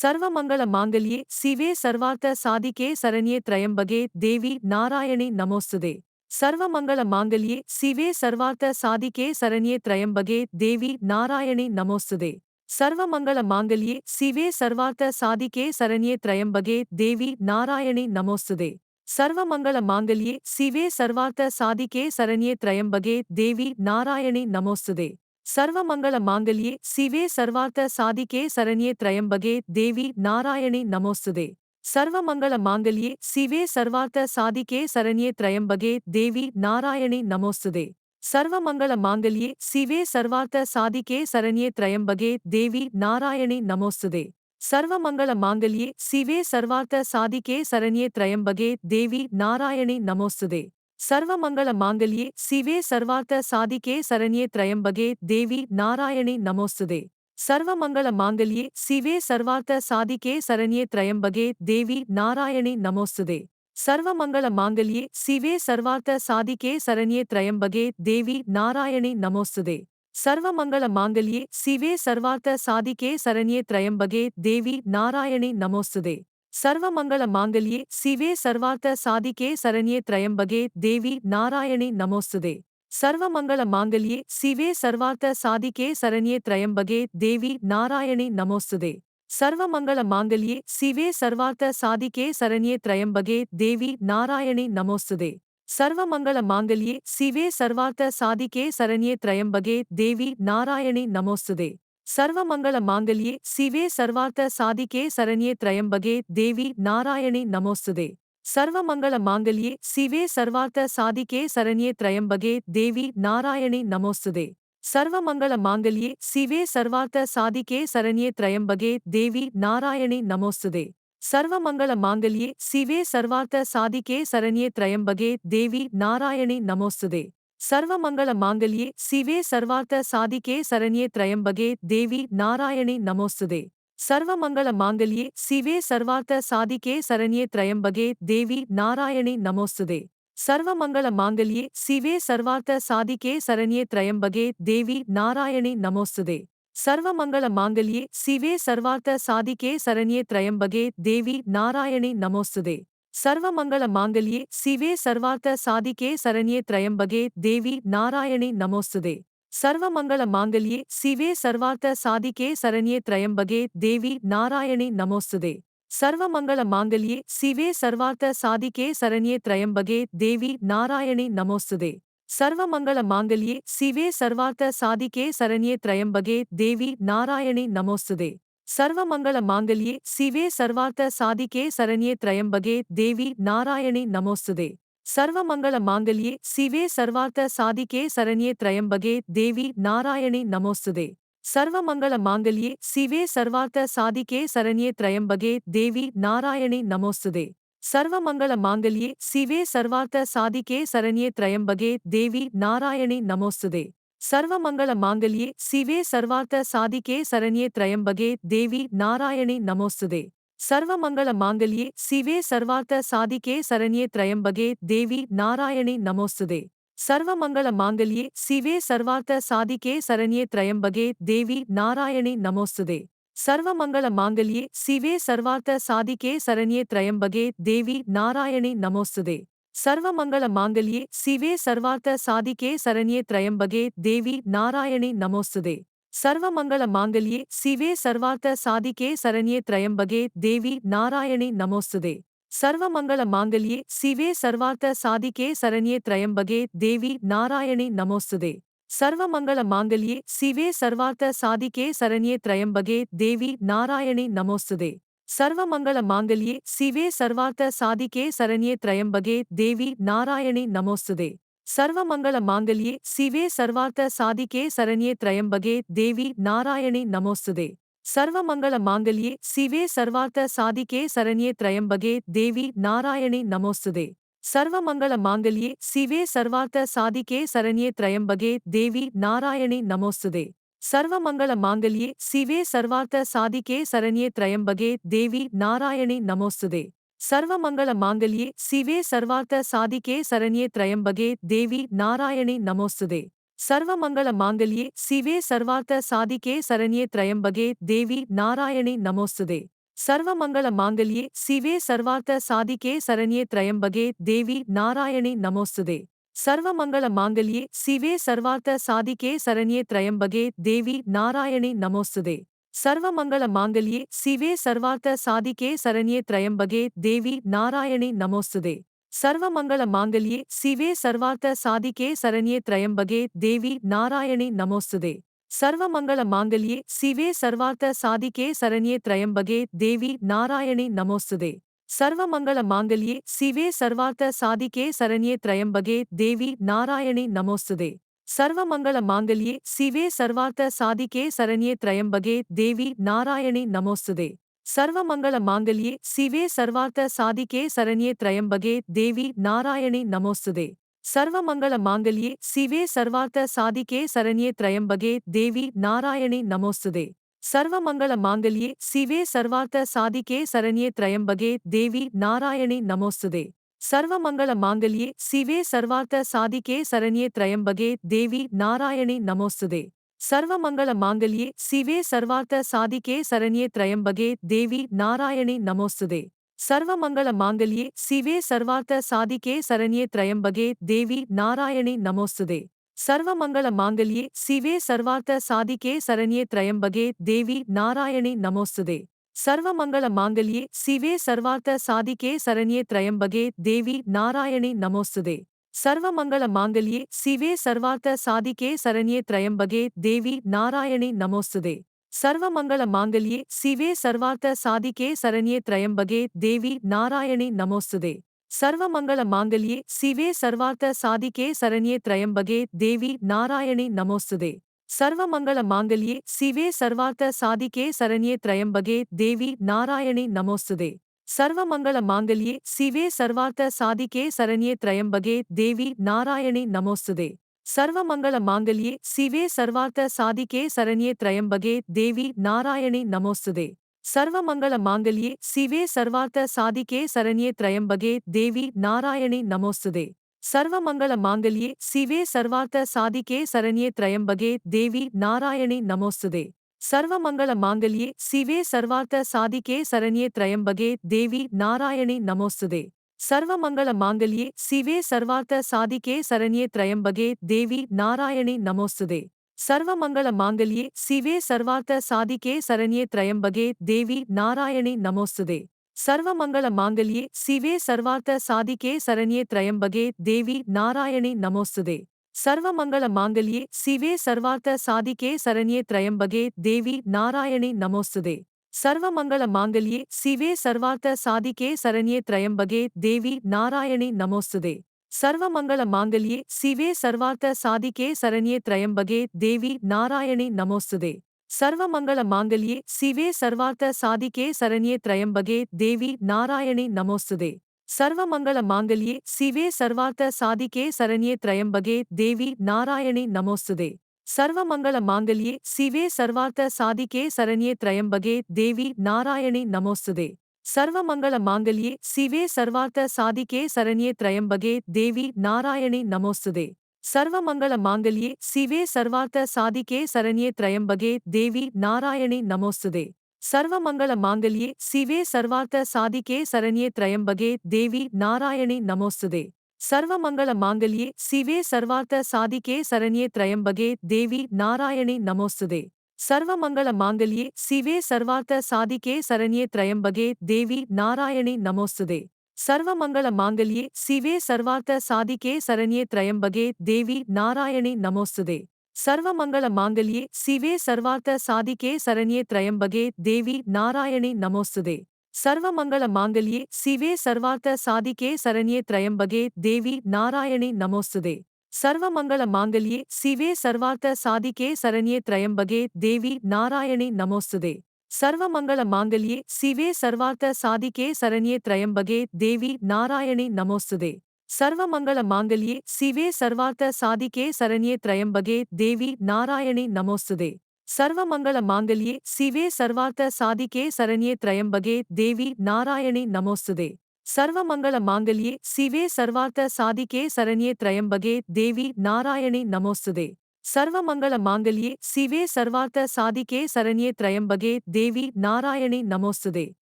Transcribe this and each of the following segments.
சர்வமங்கள மாங்கல்யே சிவே சர்வார்த்த சாதிகே சரண்யே திரயம்பகே தேவி Narayani நமோஸ்துதே. சர்வமங்கள மாங்கல்யே சிவே சர்வார்த்த சாதிகே சரண்யே திரயம்பகே தேவி Narayani நமோஸ்துதே. சர்வமங்கள மாங்கல்யே சிவே சர்வார்த்த சாதிகே சரண்யே திரயம்பகே தேவி Narayani நமோஸ்துதே. சர்வமங்கள மாங்கல்யே சிவே சர்வார்த்த சாதிகே சரண்யே திரயம்பகே தேவி Narayani நமோஸ்துதே. சர்வமங்கள மாங்கல்யே சிவே சர்வார்த்த சாதிக்கே சரண்யே திரயம்பகே தேவி Narayani நமோஸ்துதே. சர்வமங்கள மாங்கல்யே சிவே சர்வார்த்த சாதிக்கே சரண்யே திரயம்பகே தேவி Narayani நமோஸ்துதே. சர்வமங்கள மாங்கல்யே சிவே சர்வார்த்த சாதிக்கே சரண்யே திரயம்பகே தேவி Narayani நமோஸ்துதே. சர்வமங்கள மாங்கல்யே சிவே சர்வார்த்த சாதிக்கே சரண்யே திரயம்பகே தேவி Narayani நமோஸ்துதே. சர்வமங்கள மாங்கல்யே சிவே சர்வார்த்த சாதிக்கே சரண்யே திரயம்பகே தேவி Narayani நமோஸ்துதே. சர்வமங்கள மாங்கல்யே சிவே சர்வார்த்த சாதிக்கே சரண்யே திரயம்பகே தேவி Narayani நமோஸ்துதே. சர்வமங்கள மாங்கல்யே சிவே சர்வார்த்த சாதிக்கே சரண்யே திரயம்பகே தேவி Narayani நமோஸ்துதே. சர்வமங்கள மாங்கல்யே சிவே சர்வார்த்த சாதிக்கே சரண்யே திரயம்பகே தேவி Narayani நமோஸ்துதே. சர்வமங்கள மாங்கல்யே சிவே சர்வார்த்த சாதிகே சரண்யே திரயம்பகே தேவி Narayani நமோஸ்துதே. சர்வமங்கள மாங்கல்யே சிவே சர்வார்த்த சாதிகே சரண்யே திரயம்பகே தேவி Narayani நமோஸ்துதே. சர்வமங்கள மாங்கல்யே சிவே சர்வார்த்த சாதிகே சரண்யே திரயம்பகே தேவி Narayani நமோஸ்துதே. சர்வமங்கள மாங்கல்யே சிவே சர்வார்த்த சாதிகே சரண்யே திரயம்பகே தேவி Narayani நமோஸ்துதே. சர்வமங்கள மாங்கல்யே சிவே சர்வார்த்த சாதிக்கே சரண்யே திரயம்பகே தேவி Narayani நமோஸ்துதே. சர்வமங்கள மாங்கல்யே சிவே சர்வார்த்த சாதிக்கே சரண்யே திரயம்பகே தேவி Narayani நமோஸ்துதே. சர்வமங்கள மாங்கல்யே சிவே சர்வார்த்த சாதிக்கே சரண்யே திரயம்பகே தேவி Narayani நமோஸ்துதே. சர்வமங்கள மாங்கல்யே சிவே சர்வார்த்த சாதிக்கே சரண்யே திரயம்பகே தேவி Narayani நமோஸ்துதே. சர்வமங்கள மாங்கல்யே சிவே சர்வார்த்த சாதிக்கே சரண்யே திரயம்பகே தேவி நாராயணே நமோஸ்துதே. சர்வமங்கள மாங்கல்யே சிவே சர்வார்த்த சாதிக்கே சரண்யே திரயம்பகே தேவி நாராயணே நமோஸ்துதே. சர்வமங்கள மாங்கல்யே சிவே சர்வார்த்த சாதிக்கே சரண்யே திரயம்பகே தேவி நாராயணே நமோஸ்துதே. சர்வமங்கள மாங்கல்யே சிவே சர்வார்த்த சாதிக்கே சரண்யே திரயம்பகே தேவி நாராயணே நமோஸ்துதே. சர்வமங்கள மாங்கல்யே சிவே சர்வார்த்த சாதிகே சரண்யே திரயம்பகே தேவி Narayani நமோஸ்துதே. சர்வமங்கள மாங்கல்யே சிவே சர்வார்த்த சாதிகே சரண்யே திரயம்பகே தேவி Narayani நமோஸ்துதே. சர்வமங்கள மாங்கல்யே சிவே சர்வார்த்த சாதிகே சரண்யே திரயம்பகே தேவி Narayani நமோஸ்துதே. சர்வமங்கள மாங்கல்யே சிவே சர்வார்த்த சாதிகே சரண்யே திரயம்பகே தேவி Narayani நமோஸ்துதே. சர்வமங்கள மாங்கல்யே சிவே சர்வார்த்த சாதிக்கே சரண்யே திரயம்பகே தேவி Narayani நமோஸ்துதே. சர்வமங்கள மாங்கல்யே சிவே சர்வார்த்த சாதிக்கே சரண்யே திரயம்பகே தேவி Narayani நமோஸ்துதே. சர்வமங்கள மாங்கல்யே சிவே சர்வார்த்த சாதிக்கே சரண்யே திரயம்பகே தேவி Narayani நமோஸ்துதே. சர்வமங்கள மாங்கல்யே சிவே சர்வார்த்த சாதிக்கே சரண்யே திரயம்பகே தேவி Narayani நமோஸ்துதே. சர்வமங்கள மாங்கல்யே சிவே சர்வார்த்த சாதிகே சரண்யே திரயம்பகே தேவி Narayani நமோஸ்துதே. சர்வமங்கள மாங்கல்யே சிவே சர்வார்த்த சாதிகே சரண்யே திரயம்பகே தேவி Narayani நமோஸ்துதே. சர்வமங்கள மாங்கல்யே சிவே சர்வார்த்த சாதிகே சரண்யே திரயம்பகே தேவி Narayani நமோஸ்துதே. சர்வமங்கள மாங்கல்யே சிவே சர்வார்த்த சாதிகே சரண்யே திரயம்பகே தேவி Narayani நமோஸ்துதே. சர்வமங்கள மாங்கல்யே சிவே சர்வார்த்த சாதிக்கே சரண்யே திரயம்பகே தேவி Narayani நமோஸ்துதே. சர்வமங்கள மாங்கல்யே சிவே சர்வார்த்த சாதிக்கே சரண்யே திரயம்பகே தேவி Narayani நமோஸ்துதே. சர்வமங்கள மாங்கல்யே சிவே சர்வார்த்த சாதிக்கே சரண்யே திரயம்பகே தேவி Narayani நமோஸ்துதே. சர்வமங்கள மாங்கல்யே சிவே சர்வார்த்த சாதிக்கே சரண்யே திரயம்பகே தேவி Narayani நமோஸ்துதே. சர்வமங்கள மாங்கல்யே சிவே சர்வார்த்த சாதிக்கே சரண்யே திரயம்பகே தேவி Narayani நமோஸ்துதே. சர்வமங்கள மாங்கல்யே சிவே சர்வார்த்த சாதிக்கே சரண்யே திரயம்பகே தேவி Narayani நமோஸ்துதே. சர்வமங்கள மாங்கல்யே சிவே சர்வார்த்த சாதிக்கே சரண்யே திரயம்பகே தேவி Narayani நமோஸ்துதே. சர்வமங்கள மாங்கல்யே சிவே சர்வார்த்த சாதிக்கே சரண்யே திரயம்பகே தேவி Narayani நமோஸ்துதே. சர்வமங்கள மாங்கல்யே சிவே சர்வார்த்த சாதிகே சரண்யே திரயம்பகே தேவி Narayani நமோஸ்துதே. சர்வமங்கள மாங்கல்யே சிவே சர்வார்த்த சாதிகே சரண்யே திரயம்பகே தேவி Narayani நமோஸ்துதே. சர்வமங்கள மாங்கல்யே சிவே சர்வார்த்த சாதிகே சரண்யே திரயம்பகே தேவி Narayani நமோஸ்துதே. சர்வமங்கள மாங்கல்யே சிவே சர்வார்த்த சாதிகே சரண்யே திரயம்பகே தேவி Narayani நமோஸ்துதே. சர்வமங்கள மாங்கல்யே சிவே சர்வார்த்த சாதிக்கே சரண்யே திரயம்பகே தேவி Narayani நமோஸ்துதே. சர்வமங்கள மாங்கல்யே சிவே சர்வார்த்த சாதிக்கே சரண்யே திரயம்பகே தேவி Narayani நமோஸ்துதே. சர்வமங்கள மாங்கல்யே சிவே சர்வார்த்த சாதிக்கே சரண்யே திரயம்பகே தேவி Narayani நமோஸ்துதே. சர்வமங்கள மாங்கல்யே சிவே சர்வார்த்த சாதிக்கே சரண்யே திரயம்பகே தேவி Narayani நமோஸ்துதே. சர்வமங்கள மாங்கல்யே சிவே சர்வார்த்த சாதிக்கே சரண்யே திரயம்பகே தேவி Narayani நமோஸ்துதே. சர்வமங்கள மாங்கல்யே சிவே சர்வார்த்த சாதிக்கே சரண்யே திரயம்பகே தேவி Narayani நமோஸ்துதே. சர்வமங்கள மாங்கல்யே சிவே சர்வார்த்த சாதிக்கே சரண்யே திரயம்பகே தேவி Narayani நமோஸ்துதே. சர்வமங்கள மாங்கல்யே சிவே சர்வார்த்த சாதிக்கே சரண்யே திரயம்பகே தேவி Narayani நமோஸ்துதே. சர்வமங்கள மாங்கல்யே சிவே சர்வார்த்த சாதிகே சரண்யே திரயம்பகே தேவி Narayani நமோஸ்துதே. சர்வமங்கள மாங்கல்யே சிவே சர்வார்த்த சாதிகே சரண்யே திரயம்பகே தேவி Narayani நமோஸ்துதே. சர்வமங்கள மாங்கல்யே சிவே சர்வார்த்த சாதிகே சரண்யே திரயம்பகே தேவி Narayani நமோஸ்துதே. சர்வமங்கள மாங்கல்யே சிவே சர்வார்த்த சாதிகே சரண்யே திரயம்பகே தேவி Narayani நமோஸ்துதே. சர்வமங்கள மாங்கல்யே சிவே சர்வார்த்த சாதிக்கே சரண்யே திரயம்பகே தேவி Narayani நமோஸ்துதே. சர்வமங்கள மாங்கல்யே சிவே சர்வார்த்த சாதிக்கே சரண்யே திரயம்பகே தேவி Narayani நமோஸ்துதே. சர்வமங்கள மாங்கல்யே சிவே சர்வார்த்த சாதிக்கே சரண்யே திரயம்பகே தேவி Narayani நமோஸ்துதே. சர்வமங்கள மாங்கல்யே சிவே சர்வார்த்த சாதிக்கே சரண்யே திரயம்பகே தேவி Narayani நமோஸ்துதே. சர்வமங்கள மாங்கல்யே சிவே சர்வார்த்த சாதிகே சரண்யே திரயம்பகே தேவி Narayani நமோஸ்துதே. சர்வமங்கள மாங்கல்யே சிவே சர்வார்த்த சாதிகே சரண்யே திரயம்பகே தேவி Narayani நமோஸ்துதே. சர்வமங்கள மாங்கல்யே சிவே சர்வார்த்த சாதிகே சரண்யே திரயம்பகே தேவி Narayani நமோஸ்துதே. சர்வமங்கள மாங்கல்யே சிவே சர்வார்த்த சாதிகே சரண்யே திரயம்பகே தேவி Narayani நமோஸ்துதே. சர்வமங்கள மாங்கல்யே சிவே சர்வார்த்த சாதிக்கே சரண்யே திரயம்பகே தேவி Narayani நமோஸ்துதே. சர்வமங்கள மாங்கல்யே சிவே சர்வார்த்த சாதிக்கே சரண்யே திரயம்பகே தேவி Narayani நமோஸ்துதே. சர்வமங்கள மாங்கல்யே சிவே சர்வார்த்த சாதிக்கே சரண்யே திரயம்பகே தேவி Narayani நமோஸ்துதே. சர்வமங்கள மாங்கல்யே சிவே சர்வார்த்த சாதிக்கே சரண்யே திரயம்பகே தேவி Narayani நமோஸ்துதே. சர்வமங்கள மாங்கல்யே சிவே சர்வார்த்த சாதிக்கே சரண்யே திரயம்பகே தேவி Narayani நமோஸ்துதே. சர்வமங்கள மாங்கல்யே சிவே சர்வார்த்த சாதிக்கே சரண்யே திரயம்பகே தேவி Narayani நமோஸ்துதே. சர்வமங்கள மாங்கல்யே சிவே சர்வார்த்த சாதிக்கே சரண்யே திரயம்பகே தேவி Narayani நமோஸ்துதே. சர்வமங்கள மாங்கல்யே சிவே சர்வார்த்த சாதிக்கே சரண்யே திரயம்பகே தேவி Narayani நமோஸ்துதே. சர்வமங்கள மாங்கல்யே சிவே சர்வார்த்த சாதிகே சரண்யே திரயம்பகே தேவி Narayani நமோஸ்துதே. சர்வமங்கள மாங்கல்யே சிவே சர்வார்த்த சாதிகே சரண்யே திரயம்பகே தேவி Narayani நமோஸ்துதே. சர்வமங்கள மாங்கல்யே சிவே சர்வார்த்த சாதிகே சரண்யே திரயம்பகே தேவி Narayani நமோஸ்துதே. சர்வமங்கள மாங்கல்யே சிவே சர்வார்த்த சாதிகே சரண்யே திரயம்பகே தேவி Narayani நமோஸ்துதே. சர்வமங்கள மாங்கல்யே சிவே சர்வார்த்த சாதிக்கே சரண்யே திரயம்பகே தேவி Narayani நமோஸ்துதே. சர்வமங்கள மாங்கல்யே சிவே சர்வார்த்த சாதிக்கே சரண்யே திரயம்பகே தேவி Narayani நமோஸ்துதே. சர்வமங்கள மாங்கல்யே சிவே சர்வார்த்த சாதிக்கே சரண்யே திரயம்பகே தேவி Narayani நமோஸ்துதே. சர்வமங்கள மாங்கல்யே சிவே சர்வார்த்த சாதிக்கே சரண்யே திரயம்பகே தேவி Narayani நமோஸ்துதே. சர்வமங்கள மாங்கல்யே சிவே சர்வார்த்த சாதிக்கே சரண்யே திரயம்பகே தேவி Narayani நமோஸ்துதே. சர்வமங்கள மாங்கல்யே சிவே சர்வார்த்த சாதிக்கே சரண்யே திரயம்பகே தேவி Narayani நமோஸ்துதே. சர்வமங்கள மாங்கல்யே சிவே சர்வார்த்த சாதிக்கே சரண்யே திரயம்பகே தேவி Narayani நமோஸ்துதே. சர்வமங்கள மாங்கல்யே சிவே சர்வார்த்த சாதிக்கே சரண்யே திரயம்பகே தேவி Narayani நமோஸ்துதே. சர்வமங்கள மாங்கல்யே சிவே சர்வார்த்த சாதிகே சரண்யே திரயம்பகே தேவி Narayani நமோஸ்துதே. சர்வமங்கள மாங்கல்யே சிவே சர்வார்த்த சாதிகே சரண்யே திரயம்பகே தேவி Narayani நமோஸ்துதே. சர்வமங்கள மாங்கல்யே சிவே சர்வார்த்த சாதிகே சரண்யே திரயம்பகே தேவி Narayani நமோஸ்துதே. சர்வமங்கள மாங்கல்யே சிவே சர்வார்த்த சாதிகே சரண்யே திரயம்பகே தேவி Narayani நமோஸ்துதே. சர்வமங்கள மாங்கல்யே சிவே சர்வார்த்த சாதிக்கே சரண்யே திரயம்பகே தேவி Narayani நமோஸ்துதே. சர்வமங்கள மாங்கல்யே சிவே சர்வார்த்த சாதிக்கே சரண்யே திரயம்பகே தேவி Narayani நமோஸ்துதே.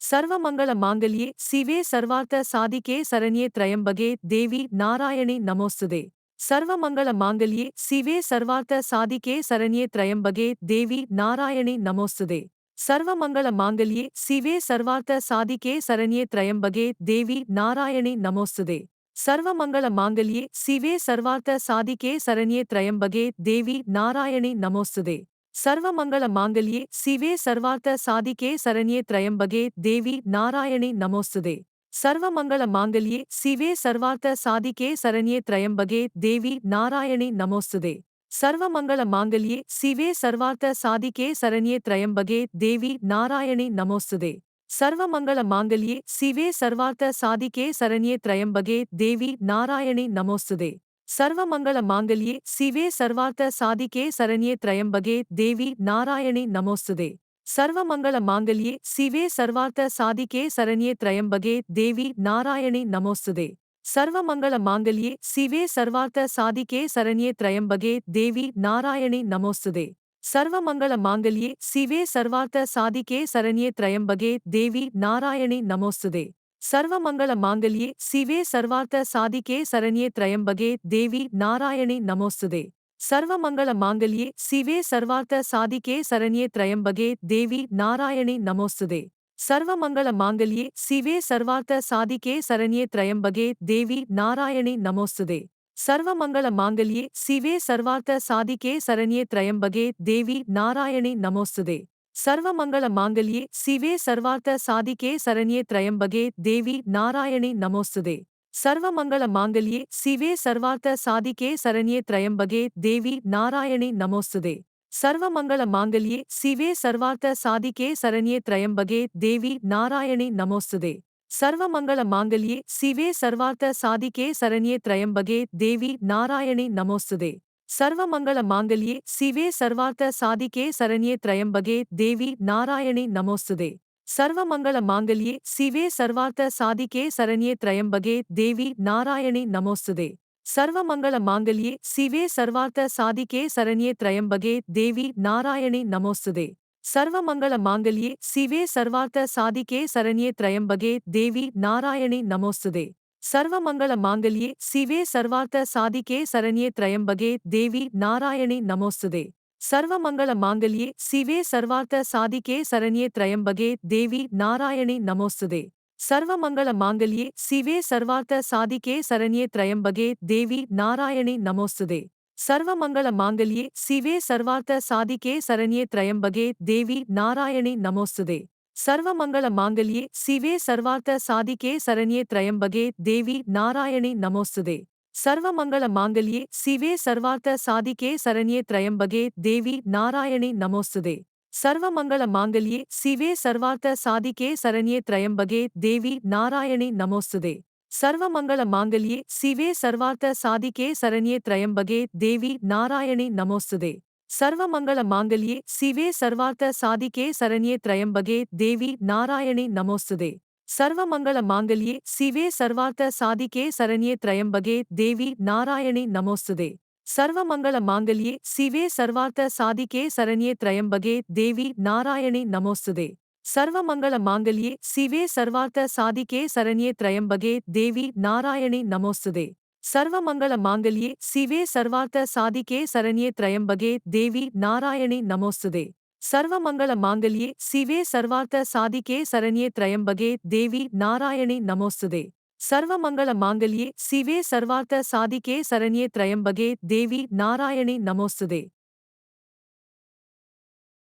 சர்வமங்கள மாங்கல்யே சிவே சர்வார்த்த சாதிக்கே சரண்யே திரயம்பகே தேவி Narayani நமோஸ்துதே. சர்வமங்கள மாங்கல்யே சிவே சர்வார்த்த சாதிக்கே சரண்யே திரயம்பகே தேவி Narayani நமோஸ்துதே. சர்வமங்கள மாங்கல்யே சிவே சர்வார்த்த சாதிக்கே சரண்யே திரயம்பகே தேவி நாராயணே நமோஸ்துதே. சர்வமங்கள மாங்கல்யே சிவே சர்வார்த்த சாதிக்கே சரண்யே திரயம்பகே தேவி நாராயணே நமோஸ்துதே. சர்வமங்கள மாங்கல்யே சிவே சர்வார்த்த சாதிக்கே சரண்யே திரயம்பகே தேவி நாராயணே நமோஸ்துதே. சர்வமங்கள மாங்கல்யே சிவே சர்வார்த்த சாதிக்கே சரண்யே திரயம்பகே தேவி நாராயணே நமோஸ்துதே. சர்வமங்கள மாங்கல்யே சிவே சர்வார்த்த சாதிகே சரண்யே திரயம்பகே தேவி Narayani நமோஸ்துதே. சர்வமங்கள மாங்கல்யே சிவே சர்வார்த்த சாதிகே சரண்யே திரயம்பகே தேவி Narayani நமோஸ்துதே. சர்வமங்கள மாங்கல்யே சிவே சர்வார்த்த சாதிகே சரண்யே திரயம்பகே தேவி Narayani நமோஸ்துதே. சர்வமங்கள மாங்கல்யே சிவே சர்வார்த்த சாதிகே சரண்யே திரயம்பகே தேவி Narayani நமோஸ்துதே. சர்வமங்கள மாங்கல்யே சிவே சர்வார்த்த சாதிக்கே சரண்யே திரயம்பகே தேவி Narayani நமோஸ்துதே. சர்வமங்கள மாங்கல்யே சிவே சர்வார்த்த சாதிக்கே சரண்யே திரயம்பகே தேவி Narayani நமோஸ்துதே. சர்வமங்கள மாங்கல்யே சிவே சர்வார்த்த சாதிக்கே சரண்யே திரயம்பகே தேவி Narayani நமோஸ்துதே. சர்வமங்கள மாங்கல்யே சிவே சர்வார்த்த சாதிக்கே சரண்யே திரயம்பகே தேவி Narayani நமோஸ்துதே. சர்வமங்கள மாங்கல்யே சிவே சர்வார்த்த சாதிகே சரண்யே திரயம்பகே தேவி Narayani நமோஸ்துதே. சர்வமங்கள மாங்கல்யே சிவே சர்வார்த்த சாதிகே சரண்யே திரயம்பகே தேவி Narayani நமோஸ்துதே. சர்வமங்கள மாங்கல்யே சிவே சர்வார்த்த சாதிகே சரண்யே திரயம்பகே தேவி Narayani நமோஸ்துதே. சர்வமங்கள மாங்கல்யே சிவே சர்வார்த்த சாதிகே சரண்யே திரயம்பகே தேவி Narayani நமோஸ்துதே. சர்வமங்கள மாங்கல்யே சிவே சர்வார்த்த சாதிக்கே சரண்யே திரயம்பகே தேவி நாராயணே நமோஸ்துதே. சர்வமங்கள மாங்கல்யே சிவே சர்வார்த்த சாதிக்கே சரண்யே திரயம்பகே தேவி நாராயணே நமோஸ்துதே. சர்வமங்கள மாங்கல்யே சிவே சர்வார்த்த சாதிக்கே சரண்யே திரயம்பகே தேவி நாராயணே நமோஸ்துதே. சர்வமங்கள மாங்கல்யே சிவே சர்வார்த்த சாதிக்கே சரண்யே திரயம்பகே தேவி நாராயணே நமோஸ்துதே. சர்வமங்கள மாங்கல்யே சிவே சர்வார்த்த சாதிக்கே சரண்யே திரயம்பகே தேவி Narayani நமோஸ்துதே. சர்வமங்கள மாங்கல்யே சிவே சர்வார்த்த சாதிக்கே சரண்யே திரயம்பகே தேவி Narayani நமோஸ்துதே. சர்வமங்கள மாங்கல்யே சிவே சர்வார்த்த சாதிக்கே சரண்யே திரயம்பகே தேவி Narayani நமோஸ்துதே. சர்வமங்கள மாங்கல்யே சிவே சர்வார்த்த சாதிக்கே சரண்யே திரயம்பகே தேவி Narayani நமோஸ்துதே. சர்வமங்கள மாங்கல்யே சிவே சர்வார்த்த சாதிகே சரண்யே திரயம்பகே தேவி Narayani நமோஸ்துதே. சர்வமங்கள மாங்கல்யே சிவே சர்வார்த்த சாதிகே சரண்யே திரயம்பகே தேவி Narayani நமோஸ்துதே. சர்வமங்கள மாங்கல்யே சிவே சர்வார்த்த சாதிகே சரண்யே திரயம்பகே தேவி Narayani நமோஸ்துதே. சர்வமங்கள மாங்கல்யே சிவே சர்வார்த்த சாதிகே சரண்யே திரயம்பகே தேவி Narayani நமோஸ்துதே. சர்வமங்கள மாங்கல்யே சிவே சர்வார்த்த சாதிக்கே சரண்யே திரயம்பகே தேவி Narayani நமோஸ்துதே. சர்வமங்கள மாங்கல்யே சிவே சர்வார்த்த சாதிக்கே சரண்யே திரயம்பகே தேவி Narayani நமோஸ்துதே. சர்வமங்கள மாங்கல்யே சிவே சர்வார்த்த சாதிக்கே சரண்யே திரயம்பகே தேவி Narayani நமோஸ்துதே. சர்வமங்கள மாங்கல்யே சிவே சர்வார்த்த சாதிக்கே சரண்யே திரயம்பகே தேவி Narayani நமோஸ்துதே. சர்வமங்கள மாங்கல்யே சிவே சர்வார்த்த சாதிக்கே சரண்யே திரயம்பகே தேவி Narayani நமோஸ்துதே. சர்வமங்கள மாங்கல்யே சிவே சர்வார்த்த சாதிக்கே சரண்யே திரயம்பகே தேவி Narayani நமோஸ்துதே. சர்வமங்கள மாங்கல்யே சிவே சர்வார்த்த சாதிக்கே சரண்யே திரயம்பகே தேவி Narayani நமோஸ்துதே. சர்வமங்கள மாங்கல்யே சிவே சர்வார்த்த சாதிக்கே சரண்யே திரயம்பகே தேவி Narayani நமோஸ்துதே. சர்வமங்கள மாங்கல்யே சிவே சர்வார்த்த சாதிகே சரண்யே திரயம்பகே தேவி Narayani நமோஸ்துதே.